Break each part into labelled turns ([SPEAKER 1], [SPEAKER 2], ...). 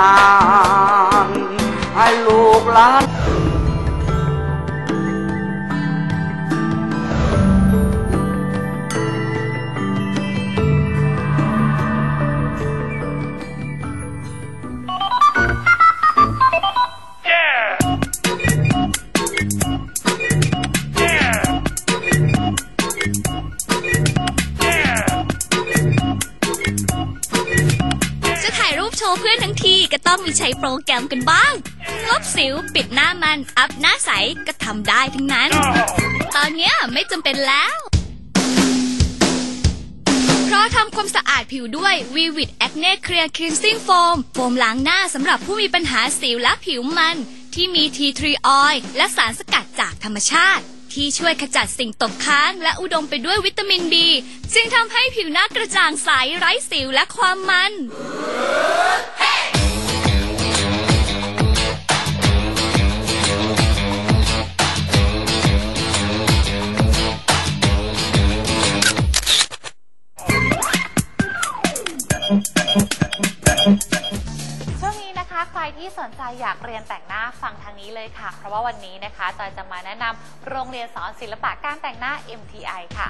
[SPEAKER 1] นาน ให้ลูกหลาน
[SPEAKER 2] โชว์เพื่อนทั้งทีก็ต้องมีใช้โปรแกรมกันบ้าง ลบสิวปิดหน้ามัน อัพหน้าใสก็ทำได้ทั้งนั้น ตอนเนี้ยไม่จำเป็นแล้ว เพราะทำความสะอาดผิวด้วย Vivid Acne Clear Cleansing Foam โฟมล้างหน้าสำหรับผู้มีปัญหาสิวและผิวมัน ที่มี Tea Tree Oil และสารสกัดจากธรรมชาติ ที่ช่วยขจัดสิ่งตกค้าง และอุดมไปด้วยวิตามินบีจึงทำให้ผิวหน้ากระจ่างใสไร้สิวและความมัน
[SPEAKER 3] hey! ที่สนใจอยากเรียนแต่งหน้าฟังทางนี้เลยค่ะ เพราะว่าวันนี้นะคะจอยจะมาแนะนำโรงเรียนสอนศิลปะการแต่งหน้า MTI ค่ะ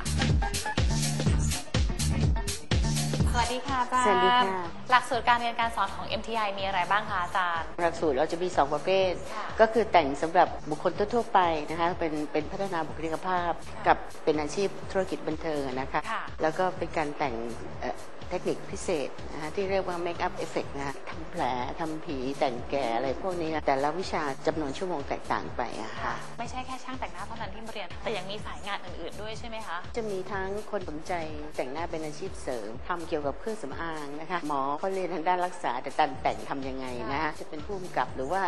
[SPEAKER 3] สวัสดีค่ะอาจารย์
[SPEAKER 4] สวัสดีค่ะ
[SPEAKER 3] หลักสูตรการเรียนการสอนของ MTI มีอะไรบ้างคะอาจารย์
[SPEAKER 4] หลักสูตรเราจะมี 2 ประเภท
[SPEAKER 3] ค่ะ
[SPEAKER 4] ก็คือแต่งสำหรับบุคคลทั่วๆไปนะคะเป็นเป็นพัฒนาบุคลิกภาพ กับเป็นอาชีพธุรกิจบันเทิงอะนะคะ
[SPEAKER 3] ค่ะ
[SPEAKER 4] แล้วก็เป็นการแต่งเอ่อ เทคนิคพิเศษนะคะที่เรียกว่าเมคอัพเอฟเฟกต์นะคะทำแผลทำผีแต่งแก่อะไรพวกนี้นะแต่ละวิชาจำนวนชั่วโมงแตกต่างไปอะค่ะ
[SPEAKER 3] ไม่ใช่แค่ช่างแต่งหน้าเท่านั้นที่มาเรียน แต่ยังมีสายงานอื่นๆด้วยใช่ไหมคะ
[SPEAKER 4] จะมีทั้งคนสนใจแต่งหน้าเป็นอาชีพเสริมทำเกี่ยวกับเครื่องสำอางนะคะ หมอเขาเรียนทางด้านรักษาแต่การแต่งทำยังไงนะคะจะเป็นผู้กำกับหรือว่า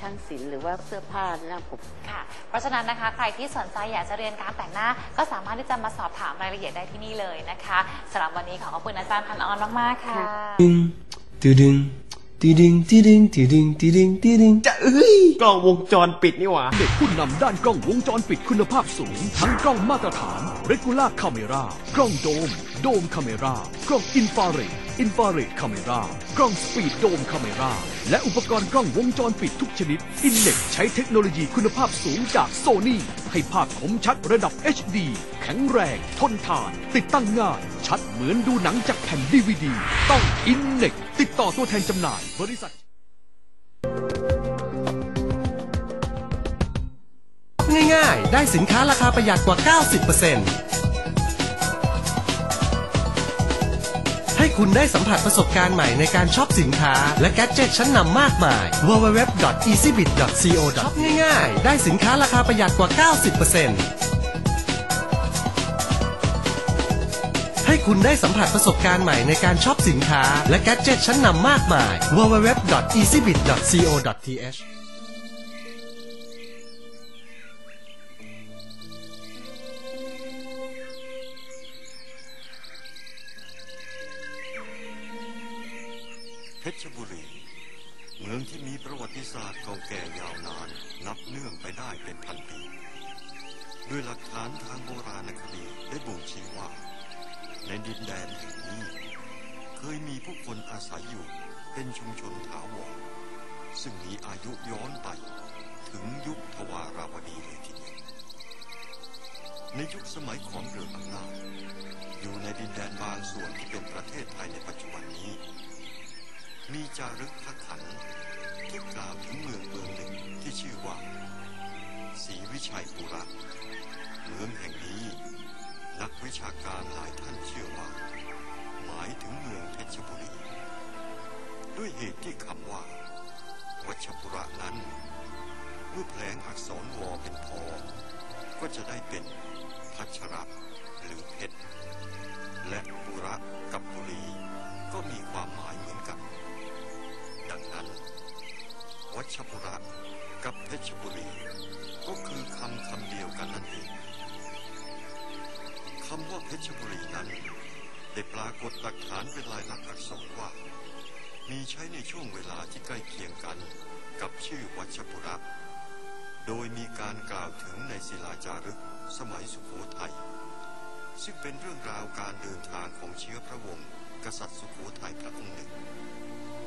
[SPEAKER 4] ช่างศิลป์หรือว่าเสื้อผ้าหน้าผม
[SPEAKER 3] ค่ะ เพราะฉะนั้นนะคะ ใครที่สนใจอยากจะเรียนการแต่งหน้า ก็สามารถที่จะมาสอบถามรายละเอียดได้ที่นี่เลยนะคะสำหรับวันนี้ขอขอบคุณอาจารย์พันออนมากๆค่ะ
[SPEAKER 5] ดึงตึดึงตึดึงตึดึงตึดึงตึดึงตึดึงจะเอ้ยกล้องวงจรปิดนี่หว่า
[SPEAKER 6] เด็กผู้นำด้านกล้องวงจรปิดคุณภาพสูง ทั้งกล้องมาตรฐาน Regular Camera กล้องโดม โดม Camera กล้องอินฟราเรด อินฟราเรด Camera กล้องสปีดโดม Camera และอุปกรณ์กล้องวงจรปิดทุกชนิด อินเน็กใช้เทคโนโลยีคุณภาพสูงจากโซนี่ให้ภาพคมชัดระดับ HD แข็งแรง ทนทาน ติดตั้งง่าย ชัดเหมือนดูหนังจากแผ่นดีวดีต้องอินเน็กติดต่อตัวแทนจำหน่ายบริษัท
[SPEAKER 7] ง่ายๆ ได้สินค้าราคาประหยัดกว่า 90% ให้คุณได้สัมผัสประสบการณ์ใหม่ในการช็อปสินค้า และแกดเจิตชั้นนำมากมาย www.easybit.co ช็อปง่ายๆ ได้สินค้าราคาประหยัดกว่า 90%ให้คุณได้สัมผัสประสบการณ์ใหม่ในการช็อปสินค้า และแกดเจิตชั้นนำมากมาย www.easybit.co.th
[SPEAKER 8] ชรบุรี เมืองที่มีประวัติศาสตร์เก่าแก่ยาวนานนับเนื่องไปได้เป็นพันปีด้วยหลักฐานทางโบราณคดีได้บ่งชี้ว่า ในดินแดนแห่งนี้ เคยมีผู้คนอาศัยอยู่เป็นชุมชนถาวรซึ่งมีอายุย้อนไปถึงยุคทวาราวดีเลยทีเดียวในยุคสมัยของเรืออำนาจอยู่ในดินแดนบางส่วนที่เป็นประเทศไทยในปัจจุบันนี้ มีจารึกพระขันธ์ที่กล่าวถึงเมืองเมืองหนึ่งที่ชื่อว่าศรีวิชัยปุระเมืองแห่งนี้ นักวิชาการหลายท่านเชื่อว่า หมายถึงเมืองเพชรบุรี ด้วยเหตุที่คำว่า วัชปุระนั้นเมื่อแผลงอักษรวอเป็นพอ ก็จะได้เป็นพัชระหรือเพชรและปุระกับบุรีก็มีความหมาย วัชปุระกับเพชรบุรี ก็คือคำคำเดียวกันนั่นเองคำว่าเพชรบุรีนั้นได้ปรากฏหลักฐานเป็นลายลักษณ์อักษรว่า มีใช้ในช่วงเวลาที่ใกล้เคียงกันกับชื่อวัชปุระ โดยมีการกล่าวถึงในศิลาจารึกสมัยสุโขทัยซึ่งเป็นเรื่องราวการเดินทางของเชื้อพระวงศ์กษัตริย์สุโขทัยพระองค์หนึ่ง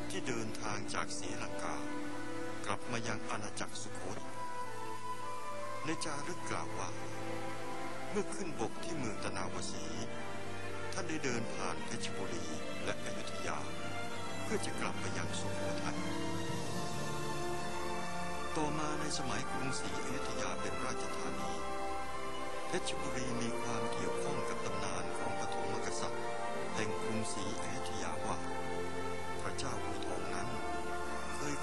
[SPEAKER 8] ที่เดินทางจากศรีลังกา กลับมายังอาณาจักรสุโขทัยในจารึกกล่าวว่า เมื่อขึ้นบกที่เมืองตนาวสี ท่านได้เดินผ่านเพชรบุรีและอยุธยา เพื่อจะกลับไปยังสุโขทัยต่อมาในสมัยกรุงศรีอยุธยาเป็นราชธานีเพชรบุรีมีความเกี่ยวข้องกับตำนานของปฐมกษัตริย์แห่งกรุงศรีอยุธยาว่า พระเจ้าอู่ท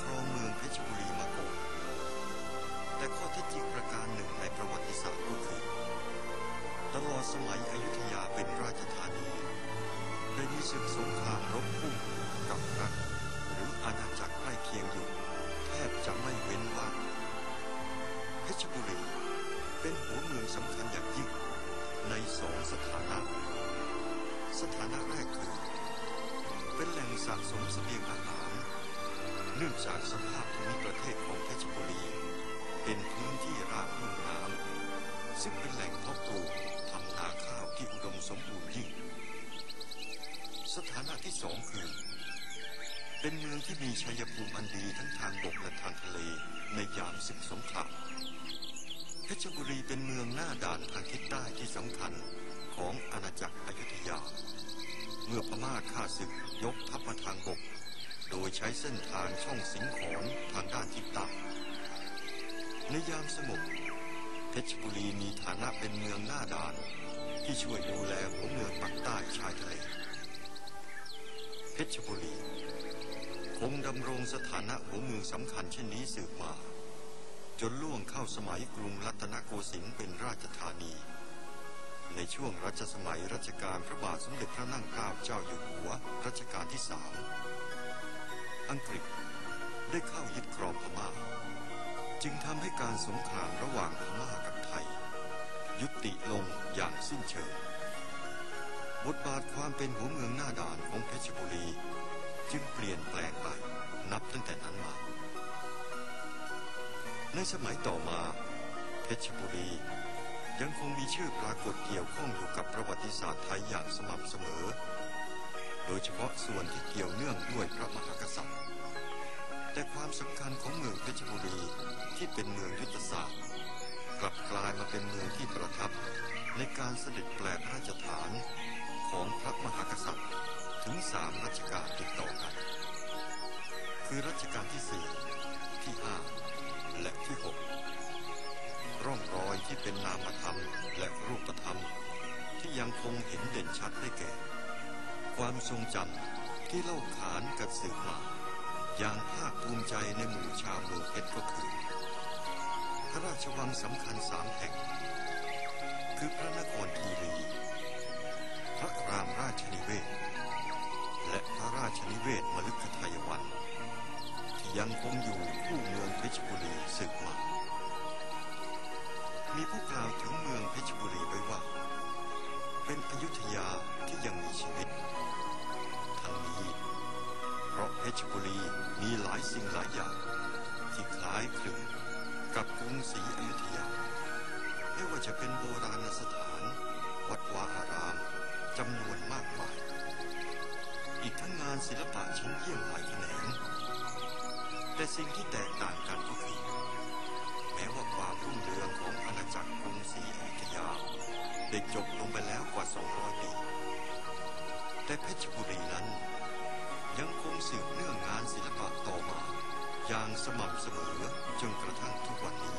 [SPEAKER 8] รองเมืองเพชรบุรีมาก่อนแต่ข้อเท็จจริงประการหนึ่งในประวัติศาสตร์ก็คือตลอดสมัยอยุธยาเป็นราชธานีได้มีศึกสงครามรบพุ่งกับรัฐหรืออาณาจักรใกล้เคียงอยู่ แทบจะไม่เว้นว่างเพชรบุรีเป็นหัวเมืองสำคัญอย่างยิ่งในสองสถานะ สถานะแรกคือเป็นแหล่งสะสมเสบียงอาหาร เนื่องจากสภาพภูมิประเทศของเพชรบุรี เป็นพื้นที่ราบลุ่มน้ำซึ่งเป็นแหล่งเพาะปลูกทำนาข้าวที่อุดมสมบูรณ์ยิ่ง สถานะที่สองคือ เป็นเมืองที่มีชัยภูมิอันดีทั้งทางบกและทางทะเลในยามศึกสงครามเพชรบุรีเป็นเมืองหน้าด่านทางทิศใต้ที่สำคัญของอาณาจักรอยุธยา เมื่อพม่าฆ่าศึกยกทัพมาทางบก โดยใช้เส้นทางช่องสิงขอนทางด้านทิศใต้ในยามสงบเพชรบุรีมีฐานะเป็นเมืองหน้าด่าน ที่ช่วยดูแลหัวเมืองปักใต้ชายทะเล เพชรบุรี คงดำรงสถานะหัวเมืองสำคัญเช่นนี้สืบมา จนล่วงเข้าสมัยกรุงรัตนโกสินทร์เป็นราชธานี ในช่วงรัชสมัยรัชกาลพระบาทสมเด็จพระนั่งเกล้าเจ้าอยู่หัวรัชกาลที่สาม อังกฤษ ได้เข้ายึดครองพม่า จึงทำให้การสงครามระหว่างพม่ากับไทย ยุติลงอย่างสิ้นเชิง บทบาทความเป็นหัวเมืองหน้าด่านของเพชรบุรี จึงเปลี่ยนแปลงไปนับตั้งแต่นั้นมา ในสมัยต่อมา เพชรบุรียังคงมีชื่อปรากฏเกี่ยวข้องอยู่กับประวัติศาสตร์ไทยอย่างสม่ำเสมอ โดยเฉพาะส่วนที่เกี่ยวเนื่องด้วยพระมหากษัตริย์ แต่ความสำคัญของเมืองเพชรบุรีที่เป็นเมืองยุทธศาสตร์ กลับกลายมาเป็นเมืองที่ประทับ ในการเสด็จแปลพระราชฐานของพระมหากษัตริย์ ถึงสามรัชกาลติดต่อกัน คือรัชกาลที่สี่ที่ห้าและที่หกร่องรอยที่เป็นนามธรรมและรูปธรรม ที่ยังคงเห็นเด่นชัดได้แก่ ความทรงจำที่เล่าขานกับสืบมา อย่างภาคภูมิใจในหมู่ชาวเมืองเพชรก็คือ พระราชวังสำคัญสามแห่ง คือพระนครคีรี พระรามราชนิเวศ และพระราชนิเวศมฤคทายวัน ที่ยังคงอยู่คู่เมืองเพชรบุรีสืบมามีผู้กล่าวถึงเมืองเพชรบุรีไว้ว่า เป็นอยุธยาที่ยังมีชีวิต ราะเพชรบุรีมีหลายสิ่งหลายอย่าง ที่คล้ายคลึงกับกรุงศรีอยุธยา ไม่ว่าจะเป็นโบราณสถาน วัดวาอารามจำนวนมากมาย อีกทั้งงานศิลปะชั้นเยี่ยมหลายแขนง แต่สิ่งที่แตกต่างกันก็คือแม้ว่าความรุ่งเรืองของอาณาจักรกรุงศรีอยุธยาได้จบลงไปแล้วกว่า 200 ปี แต่เพชรบุรีนั้น ยังคงสืบเนื่องงานศิลปะต่อมา อย่างสม่ำเสมอจนกระทั่งทุกวันนี้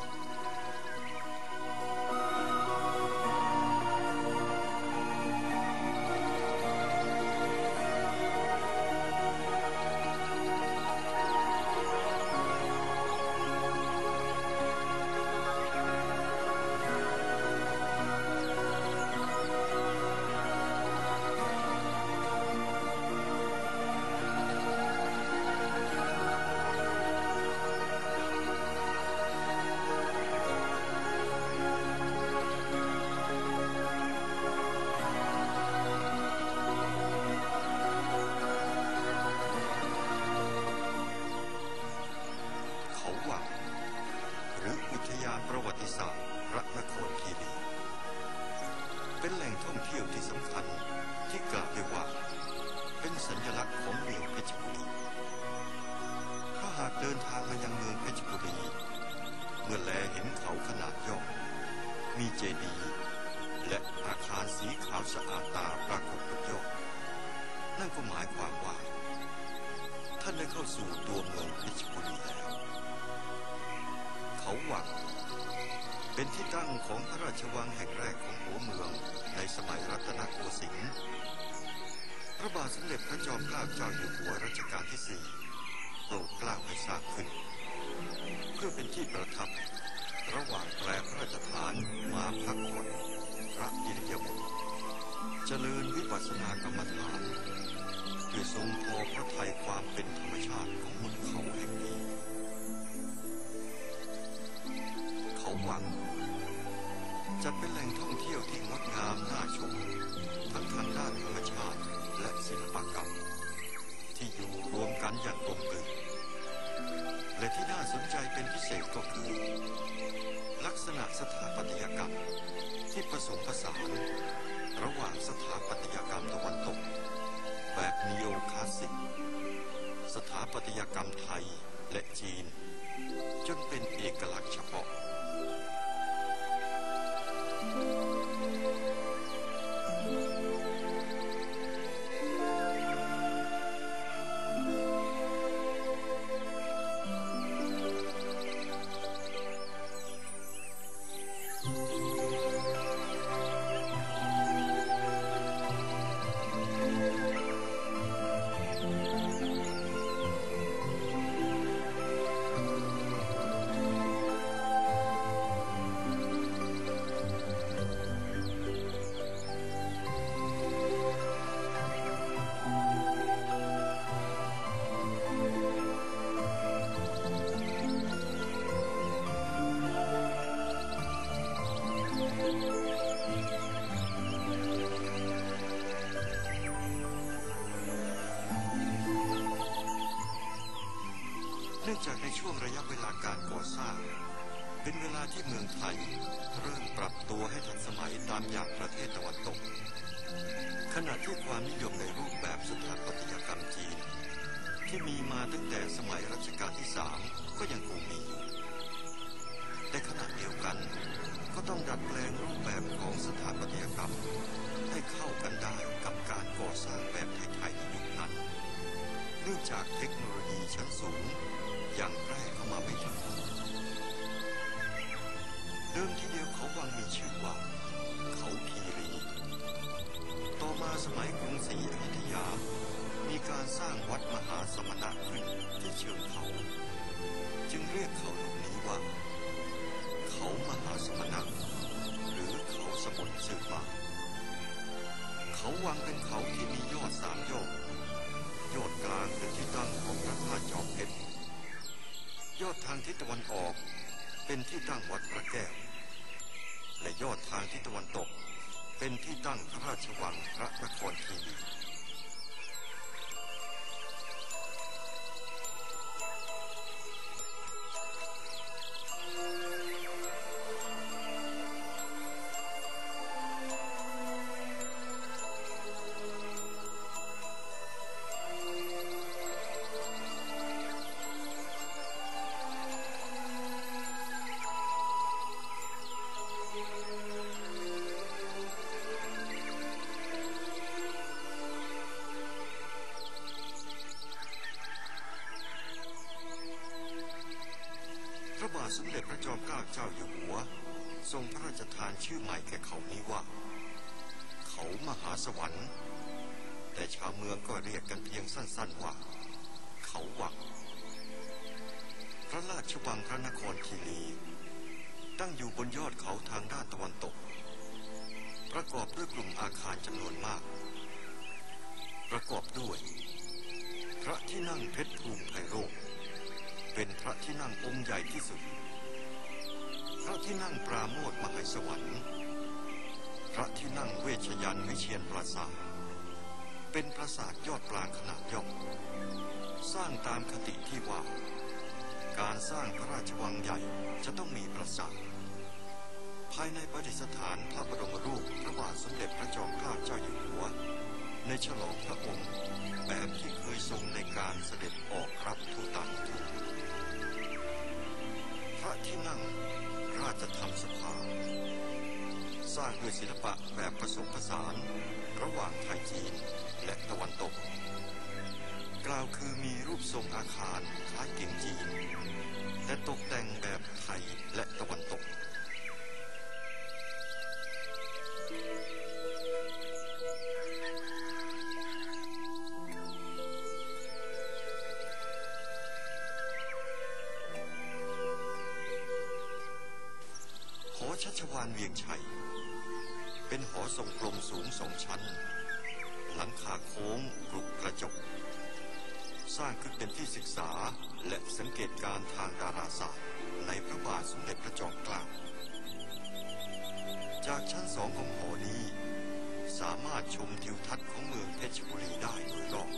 [SPEAKER 8] จดีย์และอา
[SPEAKER 3] คา
[SPEAKER 8] รสีขาวสะอาดตาปรากฏบนยอดนั่นก็หมายความว่า ท่านได้เข้าสู่ตัวเมืองพิชบุรีแล้ว เขาหวังเป็นที่ตั้งของพระราชวังแห่งแรกของหัวเมืองในสมัยรัตนโกสินทร์พระบาทสมเด็จพระจอมเกล้าเจ้าอยู่หัวรัชกาลที่สี่โปรดกล้าให้สร้างขึ้น เพื่อเป็นที่ประทับ ระหว่างแปรพระราชฐานมาพักผ่อนพระอิริยาบถเจริญวิปัสสนากรรมฐานเพื่อทรงพอพระทัยความเป็นธรรมชาติของบนเขาแห่งนี้ เขาหวัง จะเป็นแหล่งท่องเที่ยวที่งดงามน่าชม ทั้งทางด้านธรรมชาติและศิลปกรรม ที่อยู่รวมกันอย่างกลมกลืน และที่น่าสนใจเป็นพิเศษก็คือ ลักษณะสถาปัตยกรรมที่ผสมผสานระหว่างสถาปัตยกรรมตะวันตก แบบนีโอคลาสสิก สถาปัตยกรรมไทยและจีน จนเป็นเอกลักษณ์เฉพาะเเป็นเวลาที่เมืองไทย เริ่มปรับตัวให้ทันสมัยตามอย่างประเทศตะวันตก ขณะที่ความนิยมในรูปแบบสถาปัตยกรรมจีน ที่มีมาตั้งแต่สมัยรัชกาลที่สามก็ยังคงมีอยู่แต่ขณะเดียวกัน ก็ต้องดัดแปลงรูปแบบของสถาปัตยกรรม ให้เข้ากันได้กับการก่อสร้างแบบไทยๆในยุคนั้น เนื่องจากเทคโนโลยีชั้นสูงยังแพร่เข้ามาไม่ถึง เดิมทีเดียวเขาวังมีชื่อว่า เขาคีรี ต่อมาสมัยกรุงศรีอยุธยา มีการสร้างวัดมหาสมณะขึ้นที่เชิงเขา จึงเรียกเขาหลูกนี้ว่า เขามหาสมณะหรือเขาสมุทรสืบมา เขาวังเป็นเขาที่มียอดสามยอดยอดกลางเป็นที่ตั้งของพระธาตุจอมเพชรยอดทางทิศตะวันออกเป็นที่ตั้งวัดพระแก้ว และยอดทางทิศตะวันตก เป็นที่ตั้งพระราชวังพระนครคีรี เด็จพระจอมเกล้าเจ้าอยู่หัว ทรงพระราชทานชื่อใหม่แก่เขานี้ว่า เขามหาสวรรค์ แต่ชาวเมืองก็เรียกกันเพียงสั้นๆว่า เขาวังพระราชวังพระนครคีรีตั้งอยู่บนยอดเขาทางด้านตะวันตก ประกอบด้วยกลุ่มอาคารจำนวนมาก ประกอบด้วย พระที่นั่งเพชรภูมิไพโรจน์เป็นพระที่นั่งองค์ใหญ่ที่สุด ระที่นั่งปราโมทมหาสวรรค์ พระที่นั่งเวชยันต์วิเชียนปราสาทเป็นปราสาทยอดปรางขนาดย่อม สร้างตามคติที่ว่า การสร้างพระราชวังใหญ่จะต้องมีปราสาทภายในประดิษฐานพระบรมรูปพระบาทสมเด็จพระจอมเกล้าเจ้าอยู่หัว ในฉลองพระองค์แบบที่เคยทรงในการเสด็จออกรับทูตต่างทูตพระที่นั่ง ราชธรรมสภา สร้างด้วยศิลปะแบบผสมผสาน ระหว่างไทยจีนและตะวันตก กล่าวคือมีรูปทรงอาคารคล้ายเก่งจีน แต่ตกแต่ง เวียงชัย เป็นหอทรงกลมสูงสองชั้น หลังคาโค้งกรุกกระจก สร้างขึ้นเป็นที่ศึกษาและสังเกตการทางดาราศาสตร์ ในพระบาทสมเด็จพระจอมเกล้าจากชั้นสองของหอนี้ สามารถชมทิวทัศน์ของเมืองเพชรบุรีได้โดยรอบ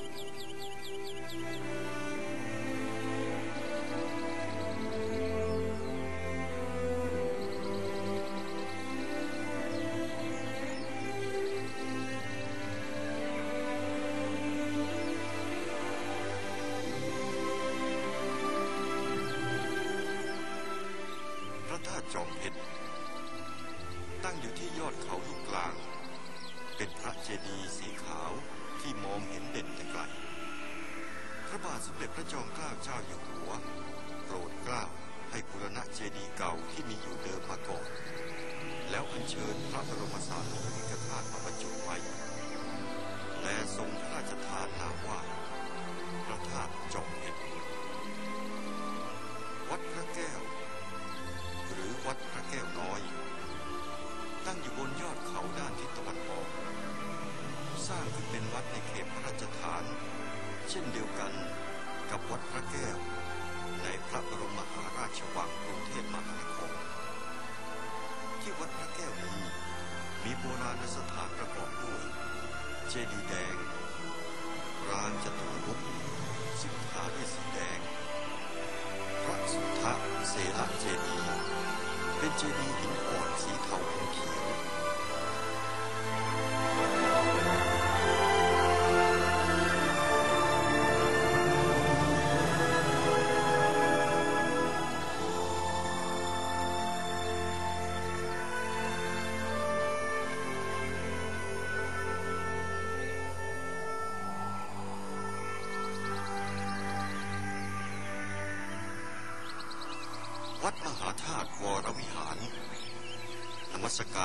[SPEAKER 8] พระแก้ว หรือวัดพระแก้วน้อย ตั้งอยู่บนยอดเขาด้านทิศตะวันออก สร้างขึ้นเป็นวัดในเขตพระราชฐาน เช่นเดียวกันกับวัดพระแก้ว ในพระบรมมหาราชวังกรุงเทพมหานครที่วัดพระแก้วนี้มีโบราณสถานประกอบด้วยเจดีย์แดง รางจตุรมุขซึ่งทาด้วยสีแดง พระสุทธเสระเจดีย์เป็นเจดีย์หินอ่อนสีเทาเขียว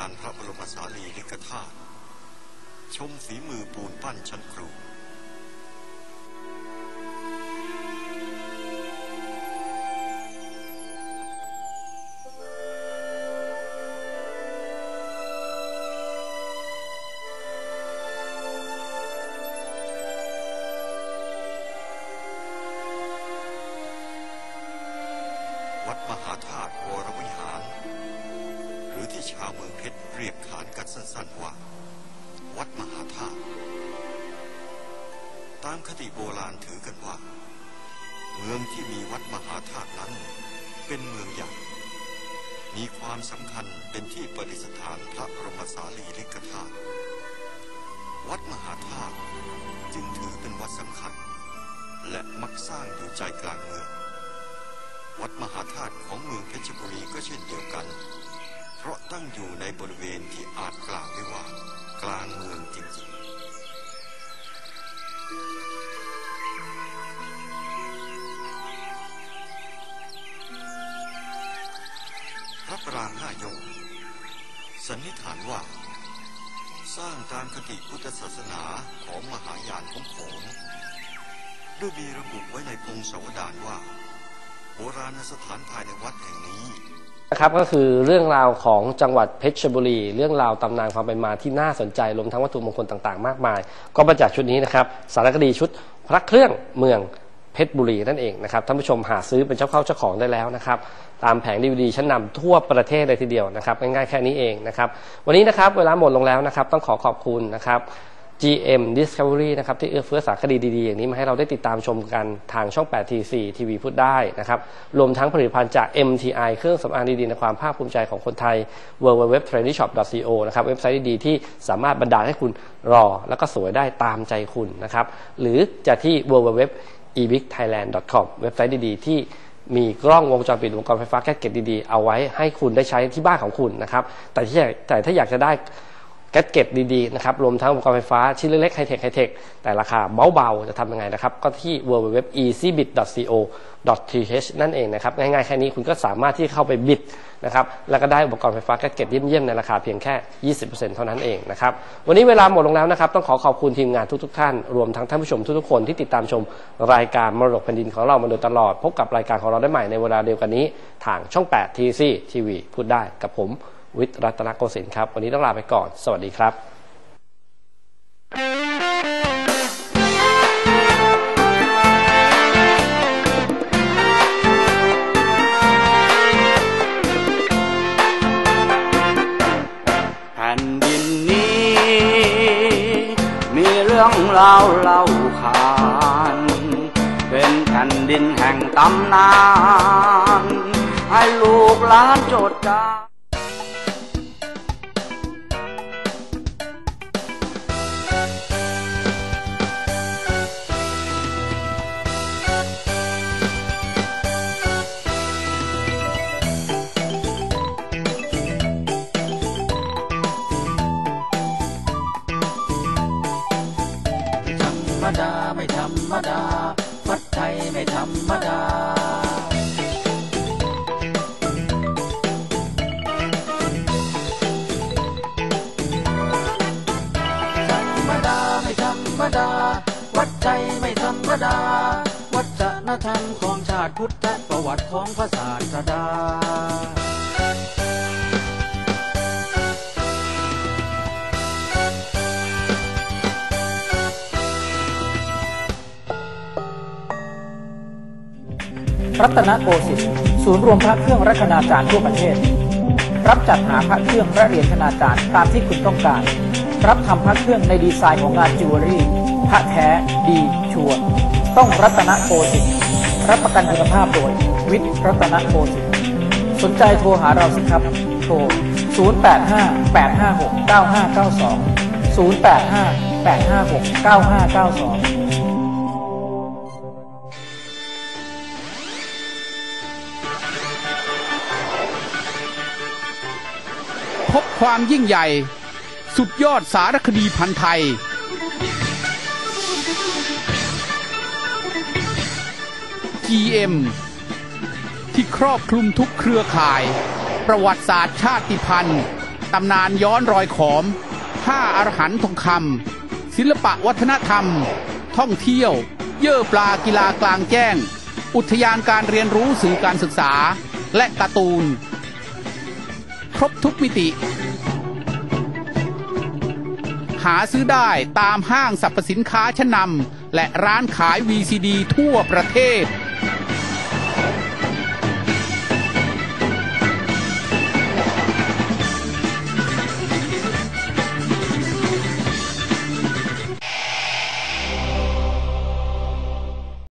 [SPEAKER 8] ารพระบรมสารีริกธาตุชมฝีมือปูนปั้นชั้นครูวัดมหาธาตุวรวิหาร รือที่ชาวเมืองเพชรเรียกขานกันสั้นๆว่า วัดมหาธาตุตามคติโบราณถือกันว่า เมืองที่มีวัดมหาธาตุนั้น เป็นเมืองใหญ่มีความสำคัญเป็นที่ประดิษฐานพระบรมสารีริกธาตุวัดมหาธาตุจึงถือเป็นวัดสำคัญ และมักสร้างอยู่ใจกลางเมือง วัดมหาธาตุของเมืองเพชรบุรีก็เช่นเดียวกัน เพราะตั้งอยู่ในบริเวณที่อาจกล่าวได้ว่า กลางเมืองจริงๆ พระปรางห้ายกสันนิษฐานว่า สร้างตามคติพุทธศาสนาของมหายานของโขงโดยมีระบุไว้ในพงศาวดารว่า โบราณสถานภายในวัดแห่งนี้
[SPEAKER 9] นะครับก็คือเรื่องราวของจังหวัดเพชรบุรี เรื่องราวตำนานความเป็นมาที่น่าสนใจรวมทั้งวัตถุมงคลต่างๆ มากมาย ก็มาจากชุดนี้นะครับสารคดีชุดพระเครื่องเมืองเพชรบุรีนั่นเองนะครับท่านผู้ชมหาซื้อเป็นเจ้าเข้าเจ้าของได้แล้วนะครับตามแผงดีวดีชั้นนำทั่วประเทศเลยทีเดียวนะครับง่ายๆแค่นี้เองนะครับวันนี้นะครับเวลาหมดลงแล้วนะครับต้องขอขอบคุณนะครับ GM Discovery นะครับ ที่เอื้อเฟื้อสารคดีดี ๆ อย่างนี้มาให้เราได้ติดตามชมกันทางช่อง 8 T4 ทีวีพูดได้นะครับ รวมทั้งผลิตภัณฑ์จาก MTI เครื่องสำอางดี ๆ ในความภาคภูมิใจของคนไทย www.trendyshop.co นะครับ เว็บไซต์ดี ๆ ที่สามารถบรรดาให้คุณรอ แล้วก็สวยได้ตามใจคุณนะครับ หรือจะที่ www ebigthailand.com เว็บไซต์ดี ๆ ที่มีกล้องวงจรปิดอุปกรณ์ไฟฟ้าแก๊สเก็ตดี ๆ เอาไว้ให้คุณได้ใช้ที่บ้านของคุณนะครับ แต่ที่แต่ถ้าอยากจะได้ กเก็ตดีๆนะครับรวมทั้งอุปกรณ์ไฟฟ้าชิ้นเล็กๆไฮเทคไฮเทคแต่ราคาเบาๆจะทำยังไงนะครับ ก็ที่ www.easybit.co.th นั่นเองนะครับ ง่ายๆ แค่นี้คุณก็สามารถที่เข้าไปบิดนะครับแล้วก็ได้อุปกรณ์ไฟฟ้าแกเก็ตเยี่ยมๆ ในราคาเพียงแค่ 20%เท่านั้นเองนะครับ วันนี้เวลาหมดลงแล้วนะครับ ต้องขอขอบคุณทีมงานทุกๆท่าน รวมทั้งท่านผู้ชมทุกๆคนที่ติดตามชมรายการมรดกแผ่นดินของเรามาโดยตลอด พบกับรายการของเราได้ใหม่ในเวลาเดียวกันนี้ทางช่อง8ทีซีทีวีพูดได้กับผม วิทย์รัตนโกสินทร์ครับ วันนี้ต้องลาไปก่อน สวัสดีครับ
[SPEAKER 1] แผ่นดินนี้มีเรื่องราวเล่าขาน เป็นแผ่นดินแห่งตำนาน ให้ลูกหลานจดจำ
[SPEAKER 10] รัต
[SPEAKER 11] นโกสินทร์ศูนย์รวมพระเครื่องรัชนาจารย์ทั่วประเทศ รับจัดหาพระเครื่องและเหรียญคณาจารย์ตามที่คุณต้องการ รับทำพระเครื่องในดีไซน์ของงานจิวเวลรี่ พระแท้ดีชัวร์ต้องรัตนโกสินทร์รับประกันคุณภาพโดย วิทย์รัตนโกสินทร์สนใจโทรหาเราสิครับ โทร 085-856-9592 085-856-9592
[SPEAKER 12] ความยิ่งใหญ่ สุดยอดสารคดีพันธ์ไทย GM ที่ครอบคลุมทุกเครือข่าย ประวัติศาสตร์ชาติพันธุ์ตำนานย้อนรอยขอมผ้าอรหันทองคำศิลปะวัฒนธรรม ท่องเที่ยว เย่อปลากีฬากลางแจ้ง อุทยานการเรียนรู้สื่อการศึกษา และการ์ตูน ครบทุกมิติาซื้อได้ตามห้างสรรพสินค้าชั้นนำและร้านขาย VCD ทั่วประเทศ